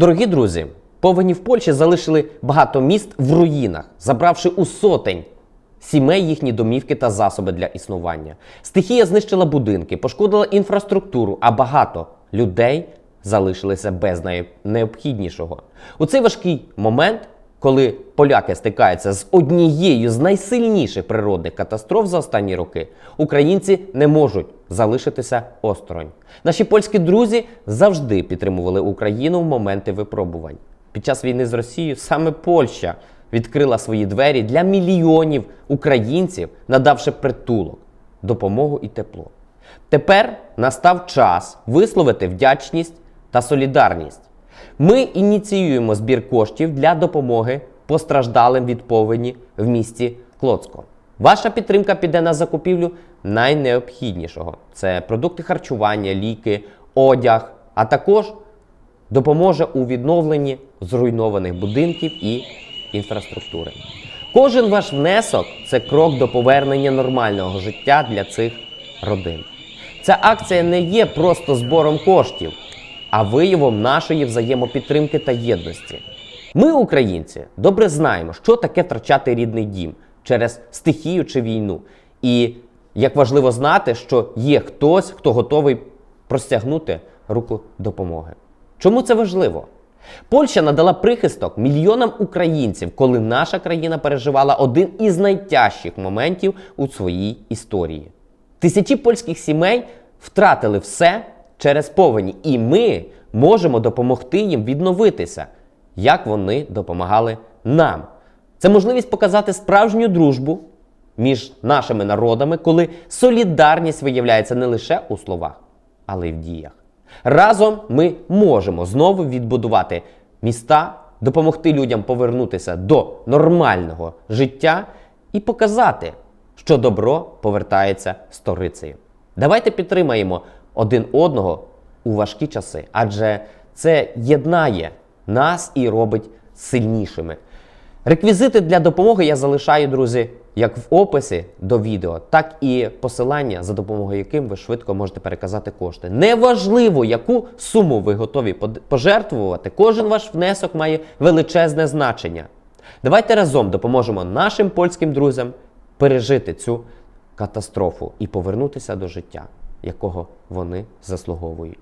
Дорогі друзі, повені в Польщі залишили багато міст в руїнах, забравши у сотень сімей їхні домівки та засоби для існування. Стихія знищила будинки, пошкодила інфраструктуру, а багато людей залишилися без найнеобхіднішого. У цей важкий момент, коли поляки стикаються з однією з найсильніших природних катастроф за останні роки, українці не можуть залишитися осторонь. Наші польські друзі завжди підтримували Україну в моменти випробувань. Під час війни з Росією саме Польща відкрила свої двері для мільйонів українців, надавши притулок, допомогу і тепло. Тепер настав час висловити вдячність та солідарність. Ми ініціюємо збір коштів для допомоги постраждалим від повені в місті Клоцко. Ваша підтримка піде на закупівлю найнеобхіднішого: це продукти харчування, ліки, одяг, а також допоможе у відновленні зруйнованих будинків і інфраструктури. Кожен ваш внесок це крок до повернення нормального життя для цих родин. Ця акція не є просто збором коштів, а виявом нашої взаємопідтримки та єдності. Ми, українці, добре знаємо, що таке втрачати рідний дім через стихію чи війну. І як важливо знати, що є хтось, хто готовий простягнути руку допомоги. Чому це важливо? Польща надала прихисток мільйонам українців, коли наша країна переживала один із найтяжчих моментів у своїй історії. Тисячі польських сімей втратили все через повені, і ми можемо допомогти їм відновитися, як вони допомагали нам. Це можливість показати справжню дружбу між нашими народами, коли солідарність виявляється не лише у словах, але й в діях. Разом ми можемо знову відбудувати міста, допомогти людям повернутися до нормального життя і показати, що добро повертається сторицею. Давайте підтримаємо один одного у важкі часи, адже це єднає нас і робить сильнішими. Реквізити для допомоги я залишаю, друзі, як в описі до відео, так і посилання, за допомогою яким ви швидко можете переказати кошти. Неважливо, яку суму ви готові пожертвувати, кожен ваш внесок має величезне значення. Давайте разом допоможемо нашим польським друзям пережити цю катастрофу і повернутися до життя, якого вони заслуговують.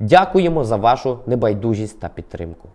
Дякуємо за вашу небайдужість та підтримку.